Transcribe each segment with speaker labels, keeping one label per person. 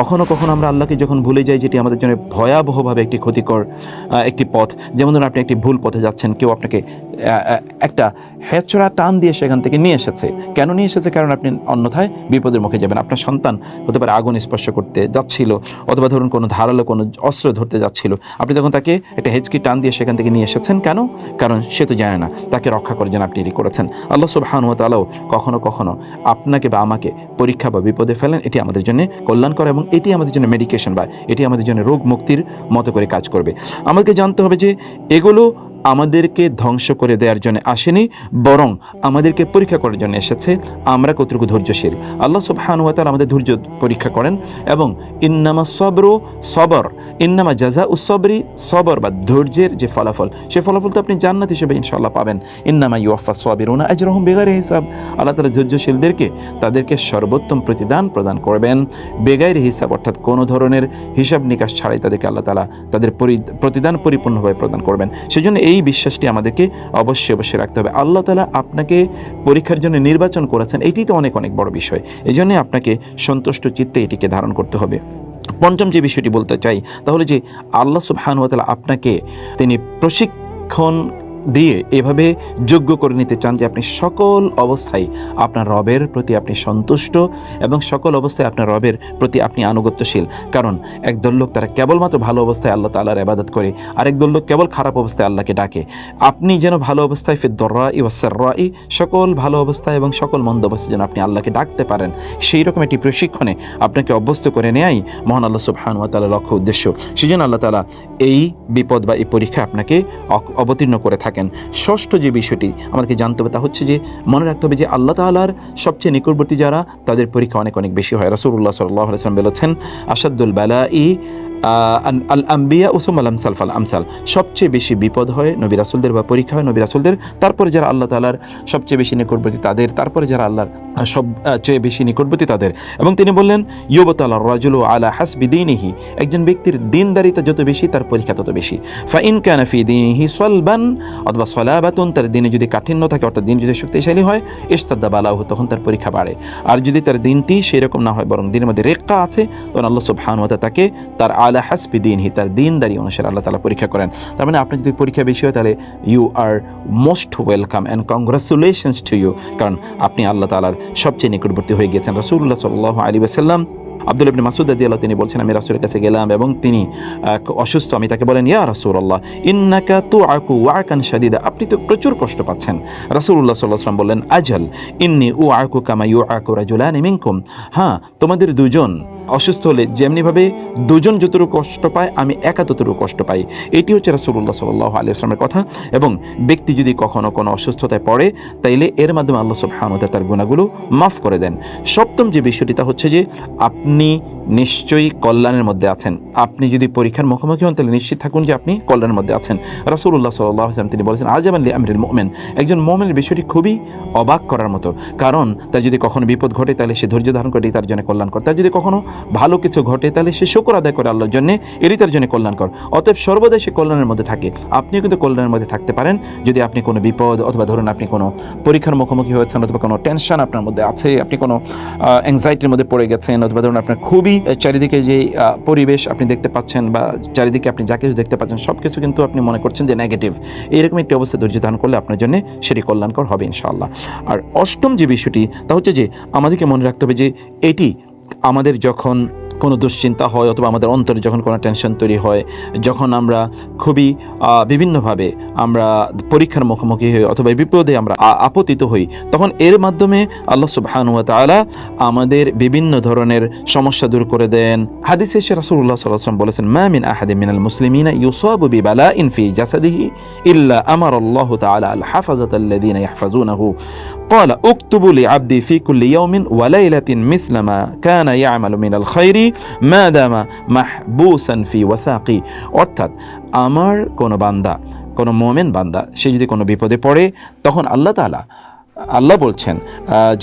Speaker 1: কখনো কখনো আমরা আল্লাহকে যখন ভুলে যাই, যেটি আমাদের জন্য ভয়াবহভাবে একটি ক্ষতিকর একটি পথ। যেমন ধরুন আপনি একটি ভুল পথে যাচ্ছেন, কেউ আপনাকে একটা হেঁচড়া টান দিয়ে সেখান থেকে নিয়ে এসেছে। কেন নিয়ে এসেছে? কারণ আপনি অন্যথায় বিপদের মুখে যাবেন। আপনার সন্তান হতে পারে আগুন স্পর্শ করতে যাচ্ছিল, অথবা ধরুন কোনো ধারালো কোনো অস্ত্র ধরতে যাচ্ছিল। আপনি তখন তাকে একটা হেচকি টান দিয়ে সেখান থেকে নিয়ে এসেছেন, কেন? কারণ সে তো জানে না। তাকে রক্ষা করার জন্য আপনি এটি করেছেন। আল্লাহ সুবহানুয়া তালাও কখনো কখনো আপনাকে বা আমাকে পরীক্ষা বা বিপদে ফেলেন। এটি আমাদের জন্য কল্যাণকর এবং এটি আমাদের জন্য মেডিকেশন বা এটি আমাদের জন্য রোগ মুক্তির মতো করে কাজ করবে। আমাদেরকে জানতে হবে যে এগুলো আমাদেরকে ধ্বংস করে দেওয়ার জন্য আসেনি, বরং আমাদেরকে পরীক্ষা করার জন্য এসেছে। আমরা কতটুকু ধৈর্যশীল? আল্লাহ সুবহানুয়াতাল আমাদের ধৈর্য পরীক্ষা করেন এবং ইন্নামা সবরু সবর, ইন্নামা জাজা উসবরি সবর বা ধৈর্যের যে ফলাফল, সে ফলাফল তো আপনি জান্নাত হিসেবে ইনশাল্লাহ পাবেন। ইন্নামা ইউফা সবিরুনা আজরহম বেগারে হিসাব। আল্লাহ তালা ধৈর্যশীলদেরকে তাদেরকে সর্বোত্তম প্রতিদান প্রদান করবেন। বেগায়ের হিসাব অর্থাৎ কোনো ধরনের হিসাব নিকাশ ছাড়াই তাদেরকে আল্লাহ তালা তাদের প্রতিদান পরিপূর্ণভাবে প্রদান করবেন। সেজন্য এই বিশ্বাসটি আমাদেরকে অবশ্যই অবশ্যই রাখতে হবে। আল্লাহ তালা আপনাকে পরীক্ষার জন্য নির্বাচন করেছেন এটি তো অনেক অনেক বড় বিষয়। এই জন্যে আপনাকে সন্তুষ্ট চিত্তে এটিকে ধারণ করতে হবে। পঞ্চম যে বিষয়টি বলতে চাই, তাহলে যে আল্লাহ সুবহানুয়াতালা আপনাকে, তিনি প্রশিক্ষণ দিয়ে এভাবে যোগ্য করে নিতে চান যে আপনি সকল অবস্থায় আপনার রবের প্রতি আপনি সন্তুষ্ট এবং সকল অবস্থায় আপনার রবের প্রতি আপনি আনুগত্যশীল। কারণ একদল লোক তারা কেবলমাত্র ভালো অবস্থায় আল্লাহ তাল্লাহর আবাদত করে আরেক দল লোক কেবল খারাপ অবস্থায় আল্লাহকে ডাকে। আপনি যেন ভালো অবস্থায় ফিদ্দর্রা ইওয়াসার্রা ই সকল ভালো অবস্থায় এবং সকল মন্দ অবস্থায় যেন আপনি আল্লাহকে ডাকতে পারেন, সেই রকম একটি প্রশিক্ষণে আপনাকে অভ্যস্ত করে নেয়াই মহান আল্লাহ সুবহানুয়া তালার লক্ষ্য উদ্দেশ্য। সেই জন্য আল্লাহ তালা এই বিপদ বা এই পরীক্ষা আপনাকে অবতীর্ণ করে থাকেন। ষষ্ঠ যে বিষয়টি আমাদেরকে জানতে হবে তা হচ্ছে যে, মনে রাখতে হবে যে আল্লাহ তালার সবচেয়ে নিকটবর্তী যারা, তাদের পরীক্ষা অনেক অনেক বেশি হয়। রসুল্লাহ সাল্লাহ আসলাম বলেছেন আসাদুল বালা ই আল আম্বিয়া উসুম আল আমসাল ফাল আমসাল। সবচেয়ে বেশি বিপদ হয় নবী রাসুলদের বা পরীক্ষা হয় নবী রাসুলদের। তারপরে যারা আল্লাহ তালার সবচেয়ে বেশি নিকটবর্তী তাদের তারপরে যারা আল্লাহর আহ, সব চেয়ে বেশি নিকটবর্তী তাদের। এবং তিনি বললেন ইয়বত আল্লাহ রাজুল আলা হাসবি দিনহি। একজন ব্যক্তির দিনদারিতা যত বেশি তার পরীক্ষা তত বেশি। ফা ইন কানাফি দিনহি সলবান অথবা সলাবাতুন তার দিনে যদি কাঠিন্য থাকে অর্থাৎ দিন যদি শক্তিশালী হয় ইস্তাদ্দা বালাহু তখন তার পরীক্ষা বাড়ে। আর যদি তার দিনটি সেই রকম না হয় বরং দিনের মধ্যে রেক্কা আছে তখন আল্লাহ সুবহানুয়াতা তাকে তার আলা হাসবি দিনহি, তার দিনদারি অনুসারে আল্লাহ তালা পরীক্ষা করেন। তার মানে আপনার যদি পরীক্ষা বেশি হয়, তাহলে you are most welcome and congratulations to you কারণ আপনি আল্লাহ তালার সবচেয়ে নিকটবর্তী হয়ে গেছেন রাসুল্লাহ সাল্লাহ আলী ওসাল্লাম আব্দুল ইবনে মাসুদ আদি আল্লাহ তিনি বলছেন, আমি রাসুলের কাছে গেলাম এবং তিনি অসুস্থ। আমি তাকে বলেন, ইয়া রাসুল আল্লাহ ইন্নাকা তু আকু ওয়াকান শাদিদা। আপনি তো প্রচুর কষ্ট পাচ্ছেন। রাসুল্লাহ সাল্লাহ সাল্লাম বললেন আজল ইন্নি উ আকু কামা ইউ আকু রাজুলান হ্যাঁ তোমাদের দুজন অসুস্থ হলে যেমনিভাবে দুজন যতটুকু কষ্ট পায়, আমি একা ততটুকু কষ্ট পাই। এটি হচ্ছে রাসুল্লাহ সাল্লাহ আলী আসলামের কথা এবং ব্যক্তি যদি কখনো কোনো অসুস্থতায় পড়ে, তাইলে এর মাধ্যমে আল্লাহ সব হামদা তার গুণাগুলো মাফ করে দেন। সপ্তম যে বিষয়টি তা হচ্ছে যে, আপনি নিশ্চয়ই কল্যাণের মধ্যে আছেন। আপনি যদি পরীক্ষার মুখোমুখি হন, তাহলে নিশ্চিত থাকুন যে আপনি কল্যাণের মধ্যে আছেন। রাসুল্লাহ সাল্লাহ আসলাম তিনি বলেছেন আজাম আল্লি আমিরুল মোমেন একজন মোমেনের বিষয়টি খুবই অবাক করার মতো। কারণ তার যদি কখনো বিপদ ঘটে, তাহলে সে ধৈর্য ধারণ করে তার জন্য কল্যাণকর তার যদি কখনো ভালো কিছু ঘটে, তাহলে সে শুকর আদায় করে আল্লাহর জন্য এরই তার জন্য কল্যাণকর অতএব সর্বদাই সে কল্যাণের মধ্যে থাকে। আপনিও কিন্তু কল্যাণের মধ্যে থাকতে পারেন। যদি আপনি কোনো বিপদ অথবা ধরুন আপনি কোনো পরীক্ষার মুখোমুখি হয়েছেন অথবা কোনো টেনশন আপনার মধ্যে আছে, আপনি কোনো অ্যাংজাইটির মধ্যে পড়ে গেছেন, অথবা ধরুন আপনার খুবই চারিদিকে যে পরিবেশ আপনি দেখতে পাচ্ছেন বা চারিদিকে আপনি যা কিছু দেখতে পাচ্ছেন সব কিছু কিন্তু আপনি মনে করছেন যে নেগেটিভ এইরকম একটি অবস্থা ধৈর্য ধারণ করলে আপনার জন্য সেটি কল্যাণকর হবে ইনশাআল্লাহ। আর অষ্টম যে বিষয়টি, তা হচ্ছে যে, আমাদেরকে মনে রাখতে হবে যে, এটি আমাদের যখন কোনো দুশ্চিন্তা হয় অথবা আমাদের অন্তরে যখন কোনো টেনশন তৈরি হয় যখন আমরা খুবই আহ, বিভিন্নভাবে আমরা পরীক্ষার মুখোমুখি হই অথবা বিপদে আমরা আ- আপতিত হই তখন এর মাধ্যমে আল্লাহ সুবহানুয়া তাআলা আমাদের বিভিন্ন ধরনের সমস্যা দূর করে দেন হাদিসে এসে রাসূলুল্লাহ সাল্লাল্লাহু আলাইহি ওয়াসাল্লাম বলেছেন মা মিন আহাদিন মিনাল মুসলিমিনা ইউসাবু বিবালাইন ফি জাসাদিহি ইল্লা আমারা আল্লাহ তাআলা আল হাফাজাত আল্লাযীনা ইয়াহফাজুনাহু قال اكتبوا لعبدي في كل يوم وليلة مثل ما كان يعمل من الخير ম্যাদামা মাহবুসান ফি ওয়াসাকি। অর্থাৎ আমার কোনো বান্দা, কোনো মোমেন বান্দা, সে যদি কোনো বিপদে পড়ে, তখন আল্লাহ তালা আল্লাহ বলছেন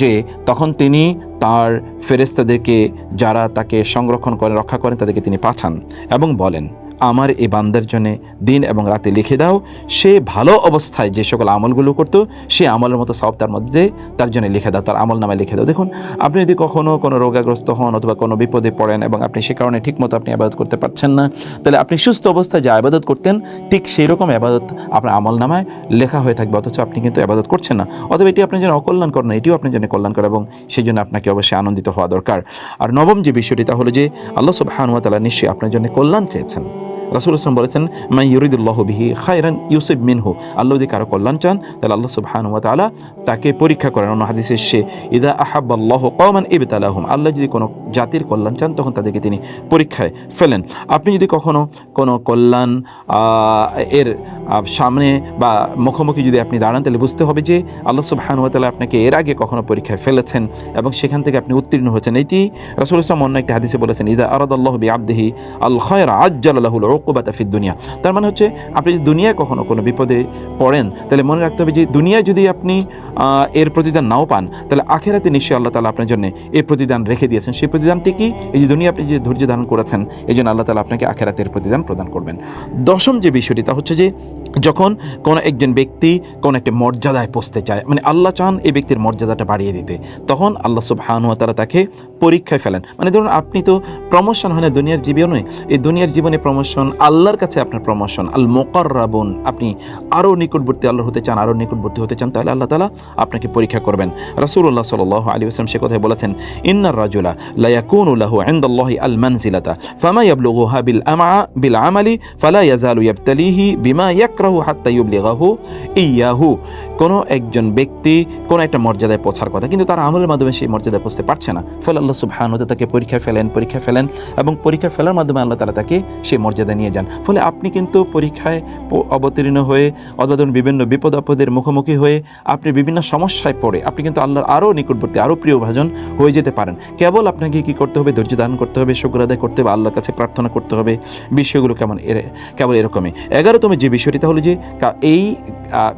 Speaker 1: যে তখন তিনি তার ফেরেস্তাদেরকে যারা তাকে সংরক্ষণ করে, রক্ষা করেন, তাদেরকে তিনি পাঠান এবং বলেন আমার এই বান্দার জন্য দিন এবং রাতে লিখে দাও। সে ভালো অবস্থায় যে সকল আমলগুলো করতো, সে আমলের মতো সব তার মধ্যে তার জন্য লিখে দাও, তার আমল নামায় লিখে দাও। দেখুন, আপনি যদি কখনও কোনো রোগাগ্রস্ত হন অথবা কোনো বিপদে পড়েন এবং আপনি সে কারণে ঠিকমতো আপনি আবাদত করতে পারছেন না, তাহলে আপনি সুস্থ অবস্থায় যা আবাদত করতেন, ঠিক সেই রকম আবাদত আপনার আমল নামায় লেখা হয়ে থাকবে, অথচ আপনি কিন্তু আবাদত করছেন না। অথবা এটি আপনার জন্য অকল্যাণ করে না, এটিও আপনার জন্য কল্যাণকর এবং সেই জন্য আপনাকে অবশ্যই আনন্দিত হওয়া দরকার। আর নবম যে বিষয়টি, তা হলো যে আল্লাহ সুবহানুয়া তাআলা নিশ্চয়ই আপনার জন্য কল্যাণ চেয়েছেন। রাসুল ইসলাম বলেছেন মাই ইউরিদুল্লাহ বিহি খায়রান ইউসুফ মিনহু। আল্লাহ যদি কারও কল্যাণ চান, তাহলে আল্লাহ সুবহানু ওয়া তাআলা তাকে পরীক্ষা করেন। অন্য হাদিসে সে ইদা আহাব্বাল্লাহ কওমান ইবতালাহুম। আল্লাহ যদি কোনো জাতির কল্যাণ চান, তখন তাদেরকে তিনি পরীক্ষায় ফেলেন। আপনি যদি কখনো কোনো কল্যাণ এর সামনে বা মুখোমুখি যদি আপনি দাঁড়ান, তাহলে বুঝতে হবে যে আল্লাহ সুবহানু ওয়া তাআলা আপনাকে এর আগে কখনো পরীক্ষায় ফেলেছেন এবং সেখান থেকে আপনি উত্তীর্ণ হয়েছেন। এটি রাসূল ইসলাম অন্য একটা হাদিসে বলেছেন, ইদা আরাদাল্লাহু বিআবদিহি আল খায়রা আজ্জালা লাহুল উকুবাতা ফিদ দুনিয়া। তার মানে হচ্ছে, আপনি যদি দুনিয়ায় কখনো কোনো বিপদে পড়েন, তাহলে মনে রাখতে হবে যে, দুনিয়ায় যদি আপনি এর প্রতিদান নাও পান, তাহলে আখেরাতে নিশ্চয়ই আল্লাহ তালা আপনার জন্য এই প্রতিদান রেখে দিয়েছেন। সেই প্রতিদানটি কি এই যে দুনিয়া আপনি যে ধৈর্য ধারণ করেছেন, এই জন্য আল্লাহ তালা আপনাকে আখেরাতের প্রতিদান প্রদান করবেন। দশম যে বিষয়টি, তা হচ্ছে যে, যখন কোনো একজন ব্যক্তি কোনো একটা মর্যাদায় পৌঁছতে চায় মানে আল্লাহ চান এই ব্যক্তির মর্যাদাটা বাড়িয়ে দিতে, তখন আল্লাহ সুবহানুয়া তারা তাকে পরীক্ষায় ফেলেন। মানে ধরুন আপনি তো প্রমোশন হয় না দুনিয়ার জীবনে এই দুনিয়ার জীবনে প্রমোশন আল্লাহর কাছে আপনার প্রমোশন আল মোকাররাবুন আপনি আরও নিকটবর্তী আল্লাহ হতে চান, আরও নিকটবর্তী হতে চান, তাহলে আল্লাহ তালা আপনাকে পরীক্ষা করবেন। রাসূলুল্লাহ সাল্লাহ আলী আসলাম সে কথায় বলেছেন, ইন্নার রাজুলা লায়াকুন লাহু ইনদাল্লাহি আল মানজিলাতা ফামা ইয়াবলুগুহা বিল আমা বিল আমালি ফালা ইয়াজালু ইয়াবতালিহি বিমা ইয়াকরাহু হাত্তা ইউবলিগাহু ইয়াহু। কোনো একজন ব্যক্তি কোনো একটা মর্যাদায় পৌঁছার কথা, কিন্তু তার আমলের মাধ্যমে সেই মর্যাদায় পৌঁছতে পারছে না। ফলে আল্লাহ সুবহানাহু তাকে পরীক্ষা ফেলেন পরীক্ষা ফেলেন এবং পরীক্ষা ফেলার মাধ্যমে আল্লাহ তালা তাকে সেই মর্যাদা নিয়ে যান। ফলে আপনি কিন্তু পরীক্ষায় অবতীর্ণ হয়ে অথবা বিভিন্ন বিপদ আপদের মুখোমুখি হয়ে আপনি বিভিন্ন সমস্যায় পড়ে, আপনি কিন্তু আল্লাহর আরও নিকটবর্তী, আরও প্রিয় ভাজন হয়ে যেতে পারেন। কেবল আপনাকে কি করতে হবে? ধৈর্য ধারণ করতে হবে, শুক্র আদায় করতে হবে, আল্লাহর কাছে প্রার্থনা করতে হবে। বিষয়গুলো কেমন এর কেবল এরকমই। এগারোতম যে বিষয়টি তাহলে যে এই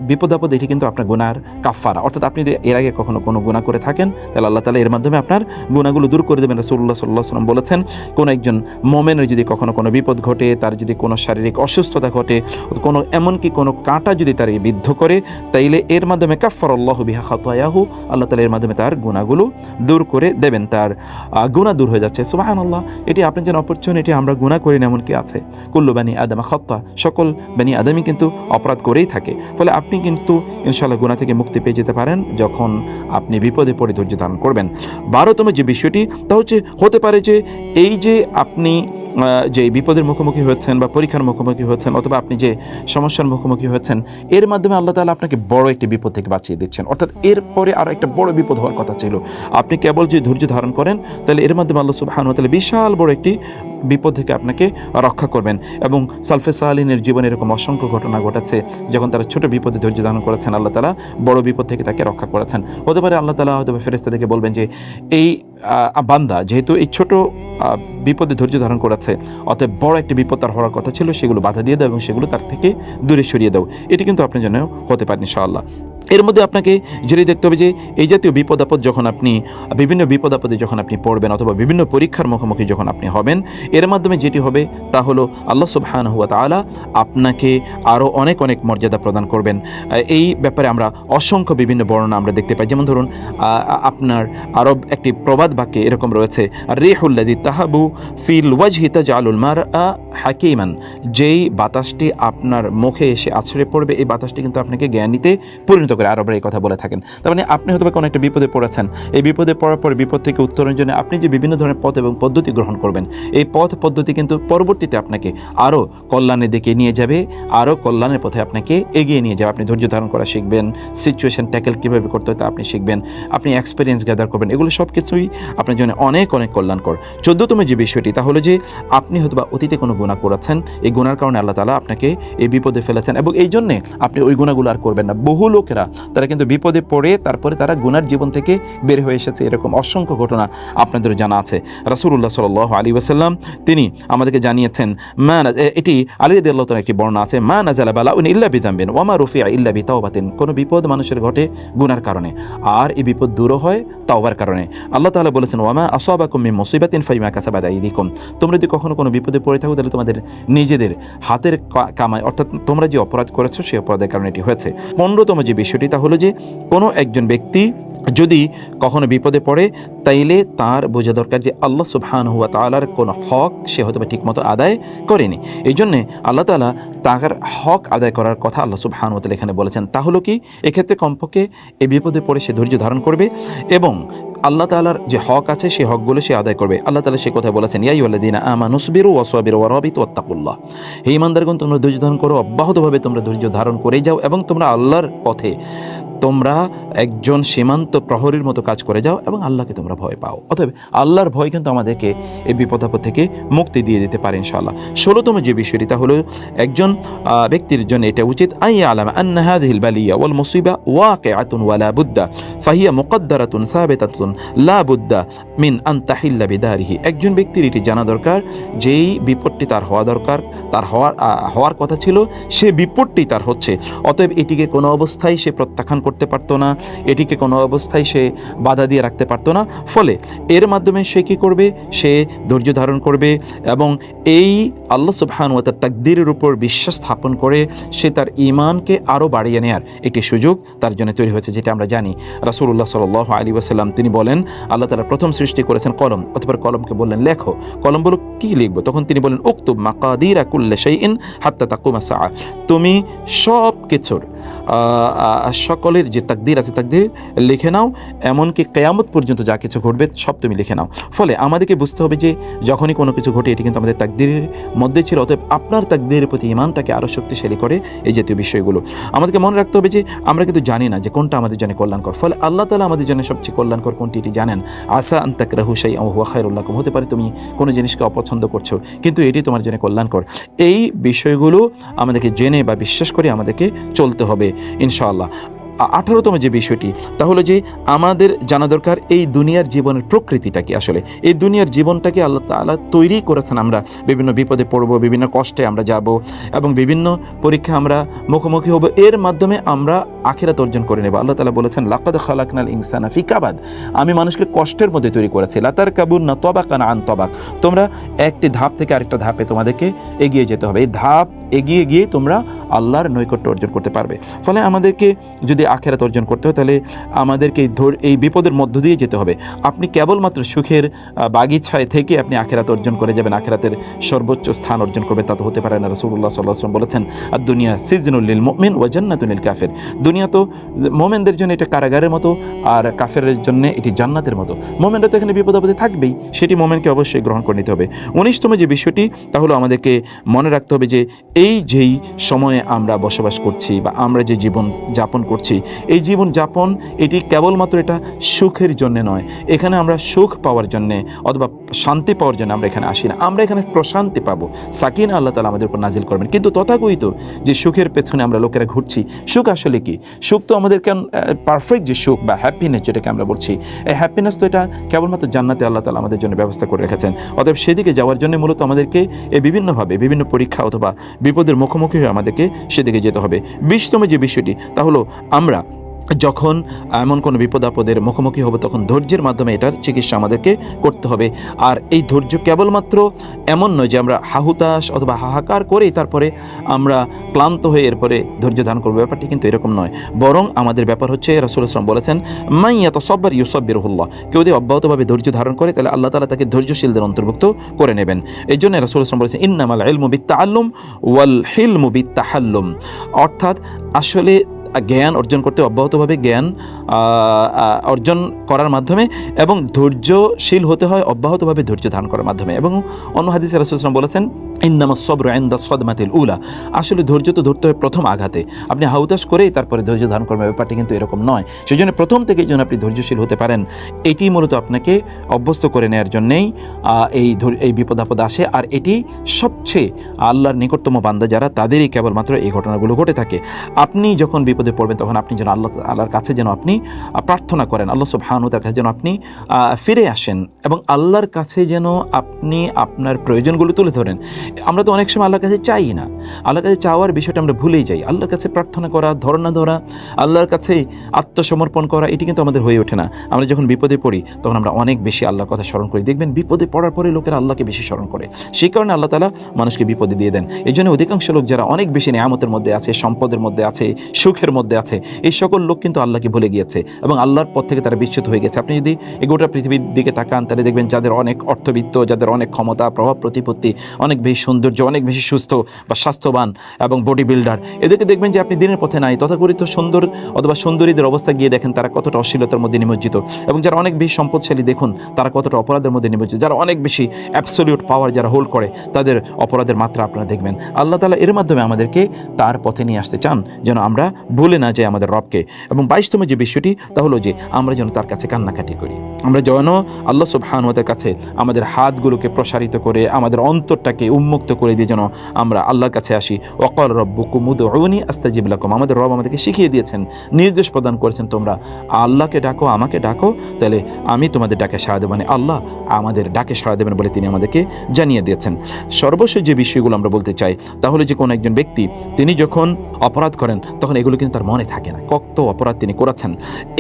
Speaker 1: বিপদ আপদ এটি কিন্তু আপনার গুনার কাফারা অর্থাৎ আপনি যদি এর আগে কখনো কোনো গুণা করে থাকেন, তাহলে আল্লাহ তালা এর মাধ্যমে আপনার গুণাগুলো দূর করে দেবেন। রসুল্লাহ সাল্লাহ সাল্লাম বলেছেন, কোনো একজন মোমেনের যদি কখনো কোনো বিপদ ঘটে, তার যদি কোনো শারীরিক অসুস্থতা ঘটে, কোনো এমনকি কোনো কাঁটা যদি তার বিদ্ধ করে, তাইলে এর মাধ্যমে কাফার আল্লাহ বিহা খাতায়াহু, আল্লাহ তালা এর মাধ্যমে তার গুণাগুলো দূর করে দেবেন, তার গুণা দূর হয়ে যাচ্ছে। সুবাহান আল্লাহ এটি আপনার জন্য অপরচুনিটি আমরা গুণা করি না এমন কি আছে? কুল্লু বানি আদামা খত্তা, সকল বানি আদামই কিন্তু অপরাধ করেই থাকে। ফলে আপনি কিন্তু ইনশাল্লাহ গুণা থেকে মুক্তি পেয়ে যেতে পারেন যখন আপনি বিপদে পড়ে ধৈর্য ধারণ করবেন। বারোতম যে বিষয়টি, তা হচ্ছে, হতে পারে যে এই যে আপনি যে বিপদের মুখোমুখি হয়েছেন বা পরীক্ষার মুখোমুখি হয়েছেন অথবা আপনি যে সমস্যার মুখোমুখি হয়েছেন এর মাধ্যমে আল্লাহ তাআলা আপনাকে বড় একটি বিপদ থেকে বাঁচিয়ে দিচ্ছেন। অর্থাৎ এরপরে আরও একটা বড় বিপদ হওয়ার কথা ছিল। আপনি কেবল যে ধৈর্য ধারণ করেন, তাহলে এর মাধ্যমে আল্লাহ সুবহানাহু ওয়া তাআলা বিশাল বড় একটি বিপদ থেকে আপনাকে রক্ষা করবেন। এবং সালফে সাহালিনের জীবনে এরকম অসংখ্য ঘটনা ঘটেছে, যখন তারা ছোট বিপদে ধৈর্য ধারণ করেছেন, আল্লাহ তালা বড় বিপদ থেকে তাকে রক্ষা করেছেন। হতে পারে আল্লাহ তালা হয়তো ফেরেস্তা থেকে বলবেন যে, এই বান্দা যেহেতু এই ছোট বিপদে ধৈর্য ধারণ করেছে, অতএব বড় একটি বিপদ তার হওয়ার কথা ছিল, সেগুলো বাধা দিয়ে দাও এবং সেগুলো তার থেকে দূরে সরিয়ে দাও। এটি কিন্তু আপনার জন্য হতে পারেন ইনশাআল্লাহ। এর মধ্যে আপনাকে যদি দেখতে হবে যে এই জাতীয় বিপদ আপদ যখন আপনি, বিভিন্ন বিপদ আপদে যখন আপনি পড়বেন অথবা বিভিন্ন পরীক্ষার মুখোমুখি যখন আপনি হবেন, এর মাধ্যমে যেটি হবে তা হলো আল্লাহ সুবহানাহু ওয়া তাআলা আপনাকে আরও অনেক অনেক মর্যাদা প্রদান করবেন। এই ব্যাপারে আমরা অসংখ্য বিভিন্ন বর্ণনা আমরা দেখতে পাই। যেমন ধরুন আপনার আরব একটি প্রবাদ বাক্যে এরকম রয়েছে রেহুল্লাদি তাহাবু ফিল ওয়াজহিতা জালুল মার হাকিমান, যেই বাতাসটি আপনার মুখে এসে আছড়ে পড়বে, এই বাতাসটি কিন্তু আপনাকে জ্ঞানীতে পরিণত করে আরবরা এই কথা বলে থাকেন। তার মানে আপনি হয়তো কোনো একটা বিপদে পড়েছেন। এই বিপদে পড়ার পর বিপদ থেকে উত্তরণের জন্য আপনি যে বিভিন্ন ধরনের পথ এবং পদ্ধতি গ্রহণ করবেন, এই পথ পদ্ধতি কিন্তু পরবর্তীতে আপনাকে আরও কল্যাণের দিকে নিয়ে যাবে, আরও কল্যাণের পথে আপনাকে এগিয়ে নিয়ে যাবে। আপনি ধৈর্য ধারণ করা শিখবেন সিচুয়েশন ট্যাকেল কীভাবে করতে হয় তা আপনি শিখবেন, আপনি এক্সপিরিয়েন্স গ্যাদার করবেন, এগুলো সব কিছুই আপনার জন্য অনেক অনেক কল্যাণকর। চোদ্দতম যে বিষয়টি, তা হলো যে আপনি হয়তো বা অতীতে কোনো গুণা করেছেন। এই গুণার কারণে আল্লাহ তালা আপনাকে এই বিপদে ফেলেছেন এবং এই জন্যে আপনি ওই গুণাগুলো আর করবেন না। বহু লোকেরা তারা কিন্তু বিপদে পড়ে, তারপরে তারা গুনার জীবন থেকে বের হয়ে এসেছে। এরকম অসংখ্য ঘটনা আপনাদের জানা আছে। রাসূলুল্লাহ সাল্লাল্লাহু আলী ওয়াসাল্লাম তিনি আমাদেরকে জানিয়েছেন, মা এটি আলী তাআলার একটি বর্ণনা আছে, মা নাজালা বালাউন ইল্লা বিদাম্বিন ওয়া মা রুফিয়া ইল্লা বিতাওবাতিন। কোনো বিপদ মানুষের ঘটে গুনার কারণে। আর এই বিপদ দূর হয় তাওবার কারণে। আল্লাহ তাআলা বলেছেন ওয়ামা আসাবাকুম মুসিবাতিন ফাইমা কাসাবাত আইদিকুম। তোমরা যদি কখনো কোনো বিপদে পড়ে থাকো, তাহলে তোমাদের নিজেদের হাতের কামাই, অর্থাৎ তোমরা যে অপরাধ করেছ সেই অপরাধের কারণে এটি হয়েছে। পনেরোতম যে বিষয়টি তা হলো যে কোনো একজন ব্যক্তি যদি কখনো বিপদে পড়ে তাইলে তার বোঝা দরকার যে আল্লাহ সুবহান হুয়া তালার কোনো হক সে হয়তো বা ঠিকমতো আদায় করেনি। এই জন্যে আল্লাহ তালা তার হক আদায় করার কথা আল্লাহ সুবহান তাআলা এখানে বলেছেন। তা হলো কি? এক্ষেত্রে কমপক্ষে এ বিপদে পড়ে সে ধৈর্য ধারণ করবে এবং আল্লাহ তালার যে হক আছে সেই হকগুলো সে আদায় করবে। আল্লাহ তালা সে কথা বলেছেন ইয়াই আল্লাদিন আমা নুসবিরু ওয়াসবির ওয়ারবিত ওয়াত্তাকুল্লাহ। হে ইমানদারগণ তোমরা ধৈর্য ধারণ করো অব্যাহতভাবে তোমরা ধৈর্য ধারণ করেই যাও এবং তোমরা আল্লাহর পথে তোমরা একজন সীমান্ত প্রহরীর মতো কাজ করে যাও এবং আল্লাহকে তোমরা ভয় পাও। অতএব আল্লাহর ভয় কিন্তু আমাদেরকে এই বিপদাপদ থেকে মুক্তি দিয়ে দিতে পারে ইনশাআল্লাহ। ষোলোতম যে বিষয়টি তা হলো একজন ব্যক্তির জন্য এটা উচিত আই আলাম আন্না হাযিহিল বালিয়া ওয়াল মুসিবা ওয়াকিআতুন ওয়ালা বুদ্দা, ফাহিয়া মুকদ্দারাতুন সাবিতাতুন লা বুদ্দা মিন আন তাহিল্লা বিদারিহি। একজন ব্যক্তির এটি জানা দরকার, যেই বিপদটি তার হওয়া দরকার, তার হওয়ার হওয়ার কথা ছিল, সে বিপদটি তার হচ্ছে। অতএব এটিকে কোনো অবস্থায় সে প্রত্যাখ্যান করতে পারতো না, এটিকে কোনো অবস্থায় সে বাধা দিয়ে রাখতে পারতো না। ফলে এর মাধ্যমে সে কি করবে? সে ধৈর্য ধারণ করবে এবং এই আল্লাহ সুবহান ওয়া তার তাকদিরের উপর বিশ্বাস স্থাপন করে সে তার ইমানকে আরও বাড়িয়ে নেয়ার একটি সুযোগ তার জন্য তৈরি হয়েছে, যেটা আমরা জানি। রাসূলুল্লাহ সাল্লাহ আলী ওয়াসাল্লাম তিনি বলেন, আল্লাহ তালা প্রথম সৃষ্টি করেছেন কলম অথবা কলমকে বললেন লেখো। কলম বলো কি লিখব? তখন তিনি বলেন, উক্তুব মাকাদির আকুল্লে সেই ইন হাত্তা তাকুমা সা তুমি সব কিছুর সকলের যে তাকদির আছে তাকদির, লিখে নাও। এমনকি কেয়ামত পর্যন্ত যা কিছু ঘটবে, সব তুমি লিখে নাও। ফলে আমাদেরকে বুঝতে হবে যে, যখনই কোনো কিছু ঘটে, এটি কিন্তু আমাদের তাকদিরের মধ্যে ছিল। অতএব আপনার তাকদিরের প্রতি ইমানটাকে আরও শক্তিশালী করে এই জাতীয় বিষয়গুলো। আমাদেরকে মনে রাখতে হবে যে, আমরা কিন্তু জানি না যে, কোনটা আমাদের জন্য কল্যাণকর। ফলে আল্লাহ তালা আমাদের জন্য সবচেয়ে কল্যাণকর কোনটি, এটি জানেন। আশা আন্তাকরাহু সাই হুয়া খায়রুল্লাহম হতে পারে তুমি কোনো জিনিসকে অপছন্দ করছ, কিন্তু এটি তোমার জন্য কল্যাণকর। এই বিষয়গুলো আমাদেরকে জেনে বা বিশ্বাস করে আমাদেরকে চলতে হবে ইনশাআল্লাহ। আঠারোতম যে বিষয়টি, তাহলে যে আমাদের জানা দরকার এই দুনিয়ার জীবনের প্রকৃতিটা কি আসলে? এই দুনিয়ার জীবনটাকে আল্লাহ তাআলা তৈরি করেছেন আমরা বিভিন্ন বিপদে পড়ব, বিভিন্ন কষ্টে আমরা যাব এবং বিভিন্ন পরীক্ষা আমরা মুখোমুখি হব। এর মাধ্যমে আমরা আখিরাত অর্জন করে নেব। আল্লাহ তালা বলেছেন, লাকাদ খালাকনাল ইনসানা ফিকাবাদ আমি মানুষকে কষ্টের মধ্যে তৈরি করেছি। লাতার কাবুন না তবাকান আন তবাক। তোমরা একটি ধাপ থেকে আরেকটা ধাপে তোমাদেরকে এগিয়ে যেতে হবে। এই ধাপ এগিয়ে গিয়ে তোমরা আল্লাহর নৈকট্য অর্জন করতে পারবে। ফলে আমাদেরকে যদি আখেরাত অর্জন করতে হয় তাহলে আমাদেরকে এই বিপদের মধ্য দিয়ে যেতে হবে। আপনি কেবলমাত্র সুখের আহ, বাগিচায় থেকে আপনি আখেরাত অর্জন করে যাবেন। আখেরাতের সর্বোচ্চ স্থান অর্জন করবে তা তো হতে পারে না। রসুল্লাহ সাল্লাহ আসলাম বলেছেন আর দুনিয়া সিজনুল্লিল মোমিন ও জান্নাতুনিল কাফের। দুনিয়া তো মোমেনদের জন্য এটা কারাগারের মতো আর কাফের জন্য এটি জান্নাতের মতো। মোমেনরা তো এখানে বিপদ আপদে থাকবেই সেটি মোমেনকে অবশ্যই গ্রহণ করে নিতে হবে। উনিশতম যে বিষয়টি তা হলো আমাদেরকে মনে রাখতে হবে যে এই যেই সময়ে আমরা বসবাস করছি বা আমরা যে জীবন যাপন করছি এই জীবন যাপন, এটি কেবলমাত্র এটা সুখের জন্য নয়। এখানে আমরা সুখ পাওয়ার জন্যে অথবা শান্তি পাওয়ার জন্য আমরা এখানে আসি না। আমরা এখানে প্রশান্তি পাবো। সাকিন আল্লাহ তালা আমাদের উপর নাজিল করবেন। কিন্তু তথাকথিত যে সুখের পেছনে আমরা লোকেরা ঘুরছি, সুখ আসলে কি? সুখ তো আমাদের কেন পারফেক্ট যে সুখ বা হ্যাপিনেস যেটাকে আমরা বলছি, এই হ্যাপিনেস তো এটা কেবলমাত্র জান্নাতে আল্লাহ তালা আমাদের জন্য ব্যবস্থা করে রেখেছেন। অতএব সেদিকে যাওয়ার জন্য মূলত আমাদেরকে এই বিভিন্নভাবে, বিভিন্ন পরীক্ষা অথবা বিপদের মুখোমুখি হয়ে আমাদেরকে সেদিকে যেতে হবে। বিশতম যে বিষয়টি, তা হলো আমরা যখন এমন কোনো বিপদ আপদের মুখোমুখি হবে, তখন ধৈর্যের মাধ্যমে এটার চিকিৎসা আমাদেরকে করতে হবে। আর এই ধৈর্য কেবলমাত্র এমন নয় যে আমরা হাহুতাশ অথবা হাহাকার করেই তারপরে আমরা ক্লান্ত হয়ে এরপরে ধৈর্য ধারণ করব। ব্যাপারটি কিন্তু এরকম নয়। বরং আমাদের ব্যাপার হচ্ছে, রাসুল ইসলাম বলেছেন মাইয়া তো সব্বার ইউসব্বির হুল্লাহ কেউ যদি অব্যাহতভাবে ধৈর্য ধারণ করে, তাহলে আল্লাহ তালা তাকে ধৈর্যশীলদের অন্তর্ভুক্ত করে নেবেন। এই জন্য রাসুল ইসলাম বলেছেন, ইন্নামাল ইলমু বিত্তা আল্লুম ওয়াল হিলমু বিত্তা হাল্লুম অর্থাৎ আসলে জ্ঞান অর্জন করতে অব্যাহতভাবে জ্ঞান অর্জন করার মাধ্যমে এবং ধৈর্যশীল হতে হয়, অব্যাহতভাবে ধৈর্য ধারণ করার মাধ্যমে। এবং অন্য হাদিসে রাসুলাম বলেছেন, ইন্নামা সবর আইন্দা সদমাতিল উলা। আসলে ধৈর্য তো ধরতে হয় প্রথম আঘাতে। আপনি হাউতাস করেই তারপরে ধৈর্য ধারণ করবেন ব্যাপারটি কিন্তু এরকম নয়। সেই জন্য প্রথম থেকেই যেন আপনি ধৈর্যশীল হতে পারেন, এটি মূলত আপনাকে অভ্যস্ত করে নেওয়ার জন্যেই এই এই বিপদাপদ আসে। আর এটি সবচেয়ে আল্লাহর নিকটতম বান্দা যারা, তাদেরই কেবলমাত্র এই ঘটনাগুলো ঘটে থাকে। আপনি যখন বিপদ বিপদে পড়বেন, তখন আপনি যেন আল্লাহ আল্লাহর কাছে যেন আপনি প্রার্থনা করেন, আল্লাহ সুবহানুতার কাছে যেন আপনি ফিরে আসেন এবং আল্লাহর কাছে যেন আপনি আপনার প্রয়োজনগুলো তুলে ধরেন। আমরা তো অনেক সময় আল্লাহর কাছে চাই না। আল্লাহর কাছে চাওয়ার বিষয়টা আমরা ভুলেই যাই। আল্লাহর কাছে প্রার্থনা করা ধরনা ধরা, আল্লাহর কাছে আত্মসমর্পণ করা, এটি কিন্তু আমাদের হয়ে ওঠে না। আমরা যখন বিপদে পড়ি, তখন আমরা অনেক বেশি আল্লাহর কথা স্মরণ করি। দেখবেন বিপদে পড়ার পরে লোকেরা আল্লাহকে বেশি স্মরণ করে। সেই কারণে আল্লাহ তালা মানুষকে বিপদে দিয়ে দেন। এই জন্য অধিকাংশ লোক যারা অনেক বেশি নিয়ামতের মধ্যে আছে, সম্পদের মধ্যে আছে, সুখের মধ্যে আছে। এই সকল লোক কিন্তু আল্লাহকে ভুলে গিয়েছে এবং আল্লাহর পথ থেকে তারা বিচ্যুত হয়ে গেছে। আপনি যদি এই গোটা পৃথিবীর দিকে তাকান, তাহলে দেখবেন যাদের অনেক অর্থবিত্ত, যাদের অনেক ক্ষমতা, প্রভাব, প্রতিপত্তি, অনেক বেশি সৌন্দর্য, অনেক বেশি সুস্থ বা স্বাস্থ্যবান এবং বডি বিল্ডার এদেরকে দেখবেন যে আপনি দিনের পথে নাই। তথাকথিত সুন্দর অথবা সুন্দরীদের অবস্থা গিয়ে দেখেন, তারা কতটা অশ্লীলতার মধ্যে নিমজ্জিত এবং যারা অনেক বেশি সম্পদশালী দেখুন, তারা কতটা অপরাধের মধ্যে নিমজ্জিত। যারা অনেক বেশি অ্যাবসলিউট পাওয়ার যারা হোল্ড করে, তাদের অপরাধের মাত্রা আপনারা দেখবেন। আল্লাহ তালা এর মাধ্যমে আমাদেরকে তার পথে নিয়ে আসতে চান, যেন আমরা ভুলে না যাই আমাদের রবকে। এবং বাইশতম যে বিষয়টি তা হলো যে আমরা যেন তার কাছে কান্নাকাটি করি। আমরা যেন আল্লাহ সুবহানুয়াতের কাছে আমাদের হাতগুলোকে প্রসারিত করে, আমাদের অন্তরটাকে উন্মুক্ত করে দিয়ে যেন আমরা আল্লাহর কাছে আসি। অকল রব্বু কুমুদ অনি আমাদের রব আমাদেরকে শিখিয়ে দিয়েছেন, নির্দেশ প্রদান করেছেন তোমরা, আল্লাহকে ডাকো, আমাকে ডাকো, তাহলে আমি তোমাদের ডাকে সাড়া দেবো। মানে আল্লাহ আমাদের ডাকে সাড়া দেবেন বলে তিনি আমাদেরকে জানিয়ে দিয়েছেন। সর্বশেষ যে বিষয়গুলো আমরা বলতে চাই তাহলে যে কোনো একজন ব্যক্তি, তিনি যখন অপরাধ করেন, তখন এগুলো কিন্তু তার মনে থাকে না। কত অপরাধ তিনি করেছেন।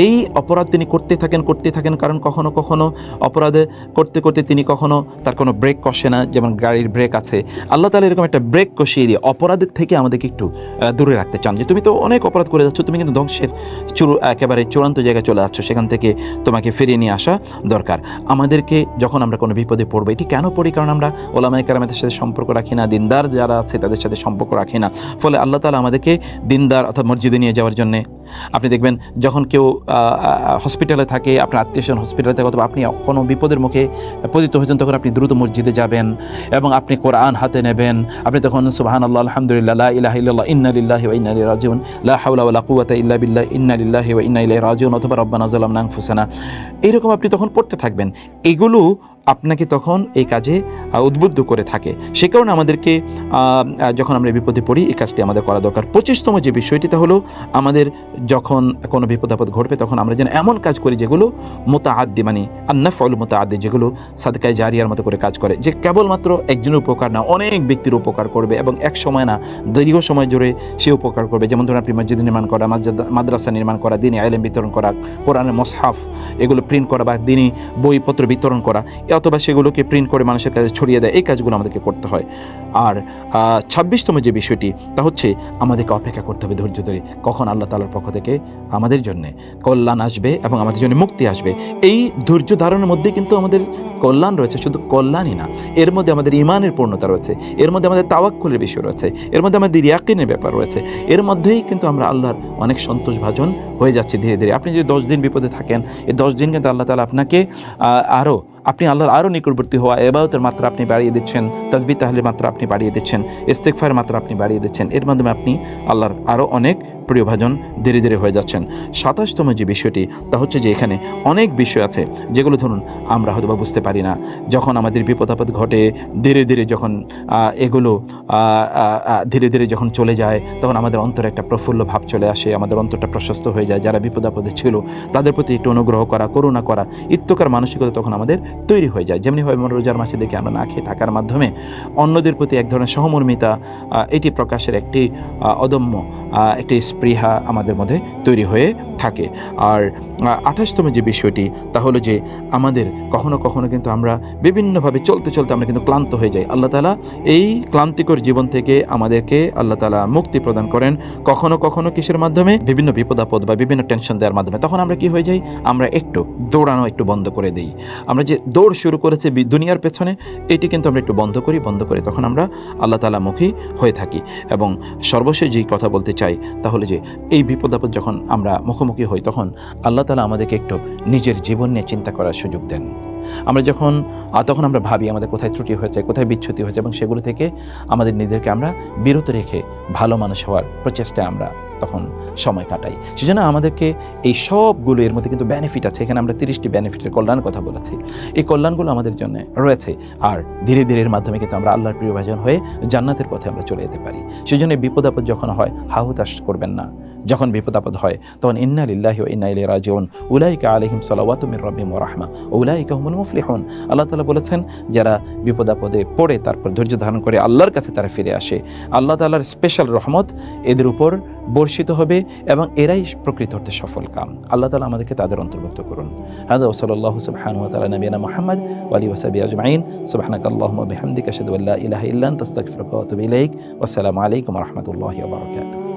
Speaker 1: এই অপরাধ তিনি করতে থাকেন করতে থাকেন কারণ কখনো কখনো অপরাধে করতে করতে তিনি কখনো তার কোনো ব্রেক কষে না, যেমন গাড়ির ব্রেক আছে। আল্লাহ তালা এরকম একটা ব্রেক কষিয়ে দিয়ে অপরাধের থেকে আমাদেরকে একটু দূরে রাখতে চান যে, তুমি তো অনেক অপরাধ করে যাচ্ছ, তুমি কিন্তু ধ্বংসের চুরু একেবারে চূড়ান্ত জায়গায় চলে যাচ্ছ, সেখান থেকে তোমাকে ফিরিয়ে নিয়ে আসা দরকার। আমাদেরকে যখন আমরা কোনো বিপদে পড়ব, এটি কেন পড়ি? কারণ আমরা ওলামাই কারামেদের সাথে সম্পর্ক রাখি না, দিনদার যারা আছে তাদের সাথে সম্পর্ক রাখি না। ফলে আল্লাহ তালা আমাদেরকে দিনদার অর্থাৎ মসজিদে নিয়ে যাওয়ার জন্যে। আপনি দেখবেন যখন কেউ হসপিটালে থাকে, আপনার আত্মীয় স্বজন হসপিটালে থাকে, অথবা আপনি কোনো বিপদের মুখে পতিত হয়েছেন, তখন আপনি দ্রুত মসজিদে যাবেন এবং আপনি কোরআন হাতে নেবেন। আপনি তখন সুবাহান আল্লাহ আলহামদুলিল্লাহ ইলাহ ইলাহা ইল্লাল্লাহ, ইন্না ইলাইহি রাজিউন, লা হাওলা ওয়ালা ইল্লা বিল্লাহ, ইন্না লিল্লাহি ওয়া ইন্না ইলাইহি রাজিউন, অথবা রব্বানা যালামনা আনফুসানা। এইরকম আপনি তখন পড়তে থাকবেন। এগুলো আপনাকে তখন এই কাজে উদ্বুদ্ধ করে থাকে। সে কারণে আমাদেরকে যখন আমরা বিপদে পড়ি, এই কাজটি আমাদের করা দরকার। পঁচিশতম যে বিষয়টি, তা হলো আমাদের যখন কোনো বিপদ আপদ ঘটবে, তখন আমরা যেন এমন কাজ করি যেগুলো মোতাআদ্দি মানে আন্নাফল মোতাআদ্দি, যেগুলো সাদকায় জারিয়ার মতো করে কাজ করে। যে কেবলমাত্র একজনের উপকার না, অনেক ব্যক্তির উপকার করবে এবং এক সময় না, দীর্ঘ সময় জুড়ে সে উপকার করবে। যেমন ধরুন, আপনি মসজিদ নির্মাণ করা, মাদ্রাসা- নির্মাণ করা, দিনে আইলেম বিতরণ করা, কোরআনের মসহাফ এগুলো প্রিন্ট করা বা দিনই বইপত্র বিতরণ করা অথবা সেগুলোকে প্রিন্ট করে মানুষের কাছে ছড়িয়ে দেয়, এই কাজগুলো আমাদেরকে করতে হয়। আর ছাব্বিশতম যে বিষয়টি, তা হচ্ছে আমাদেরকে অপেক্ষা করতে হবে ধৈর্য ধরে। কখন আল্লাহ তালার পক্ষ থেকে আমাদের জন্য কল্যাণ আসবে এবং আমাদের জন্য মুক্তি আসবে। এই ধৈর্য ধারণের মধ্যে কিন্তু আমাদের কল্যাণ রয়েছে, শুধু কল্যাণই না। এর মধ্যে আমাদের ইমানের পূর্ণতা রয়েছে, এর মধ্যে আমাদের তাওয়াক্কুলের বিষয় রয়েছে, এর মধ্যে আমাদের ইয়াকিনের ব্যাপার রয়েছে। এর মধ্যেই কিন্তু আমরা আল্লাহর অনেক সন্তোষভাজন হয়ে যাচ্ছে ধীরে ধীরে। আপনি যদি দশ দিন বিপদে থাকেন, এই দশ দিন কিন্তু আল্লাহ তালা আপনাকে আরও আপনি আল্লাহর আরও নিকটবর্তী হওয়া, এবাদতের মাত্রা আপনি বাড়িয়ে দিচ্ছেন তাজবি তাহলে মাত্রা আপনি বাড়িয়ে দিচ্ছেন ইস্তেকফার মাত্রা আপনি বাড়িয়ে দিচ্ছেন, এর মাধ্যমে আপনি আল্লাহর আরও অনেক প্রিয়ভাজন ধীরে ধীরে হয়ে যাচ্ছেন। সাতাশতম যে বিষয়টি, তা হচ্ছে যে এখানে অনেক বিষয় আছে, যেগুলো ধরুন আমরা হয়তো বা বুঝতে পারি না। যখন আমাদের বিপদ আপদ ঘটে, ধীরে ধীরে যখন এগুলো ধীরে ধীরে যখন চলে যায়, তখন আমাদের অন্তরে একটা প্রফুল্ল ভাব চলে আসে, আমাদের অন্তরটা প্রশস্ত হয়ে যায়। যারা বিপদ আপদে ছিল, তাদের প্রতি একটু অনুগ্রহ করা, করুণা করা, ইত্যকার মানসিকতা তখন আমাদের তৈরি হয়ে যায়। যেমনিভাবে রোজার মাসে দেখে আমরা না খেয়ে থাকার মাধ্যমে অন্যদের প্রতি এক ধরনের সহমর্মিতা এটি প্রকাশের একটি অদম্য একটি স্পৃহা আমাদের মধ্যে তৈরি হয়ে থাকে। আর আঠাশতম যে বিষয়টি, তা হলো যে আমাদের কখনো কখনো কিন্তু আমরা বিভিন্নভাবে চলতে চলতে আমরা কিন্তু ক্লান্ত হয়ে যাই। আল্লাহ তালা এই ক্লান্তিকর জীবন থেকে আমাদেরকে আল্লাহ তালা মুক্তি প্রদান করেন। কখনো কখনো কিসের মাধ্যমে? বিভিন্ন বিপদ আপদ বা বিভিন্ন টেনশন দেওয়ার মাধ্যমে। তখন আমরা কি হয়ে যাই? আমরা একটু দৌড়ানো একটু বন্ধ করে দিই। আমরা যে দৌড় শুরু করেছি দুনিয়ার পেছনে, এটি কিন্তু আমরা একটু বন্ধ করি, বন্ধ করে তখন আমরা আল্লাহ তালা মুখী হয়ে থাকি। এবং সর্বশেষ যেই কথা বলতে চাই তাহলে যে এই বিপদ আপদ যখন আমরা মুখোমুখি হই, তখন আল্লাহ তালা আমাদেরকে একটু নিজের জীবন নিয়ে চিন্তা করার সুযোগ দেন। আমরা যখন তখন আমরা ভাবি আমাদের কোথায় ত্রুটি হয়েছে, কোথায় বিচ্ছুতি হয়েছে এবং সেগুলো থেকে আমাদের নিজেদেরকে আমরা বিরত রেখে ভালো মানুষ হওয়ার প্রচেষ্টায় আমরা তখন সময় কাটাই। সেজন্য আমাদেরকে এই সবগুলো এর মধ্যে কিন্তু বেনিফিট আছে। এখানে আমরা তিরিশটি বেনিফিটের কল্যাণের কথা বলেছি। এই কল্যাণগুলো আমাদের জন্য রয়েছে। আর ধীরে ধীরে এর মাধ্যমে কিন্তু আমরা আল্লাহর প্রিয় ভাজন হয়ে জান্নাতের পথে আমরা চলে যেতে পারি। সেজন্য বিপদ আপদ যখন হয়, হাহুতাশ করবেন না। যখন বিপদ আপদ হয়, তখন ইন্না লিল্লাহি ও ইন্না ইলাই রাজিউন। উলাইকা আলাইহিম সালাওয়াতু মির রাব্বিহিম ওয়া রাহমা। উলাইকা হুমুল মুফলিহুন। আল্লাহ তাআলা বলেছেন, যারা বিপদ আপদে পড়ে, তারপর ধৈর্য ধারণ করে আল্লাহর কাছে তারা ফিরে আসে। আল্লাহ তাআলার স্পেশাল রহমত এদের উপর বর্ষিত হবে এবং এরাই প্রকৃত অর্থে সফল কাম। আল্লাহ তালা আমাদেরকে তাদের অন্তর্ভুক্ত করুন। হাজা ওসলাল্লাহ সুবহান ওয়া তাআলা নবিয়ানা মুহাম্মদ ওয়া আলিহি ওয়া সাহবিহি আজমাইন। সুবহানাকাল্লাহুম্মা বিহামদিকা আশহাদু আল্লা ইলাহা ইল্লা আনতা আস্তাগফিরুকা ওয়া আতুবু ইলাইক। আসসালামু আলাইকুম রাহমাতুল্লাহি বারাকাতুহু।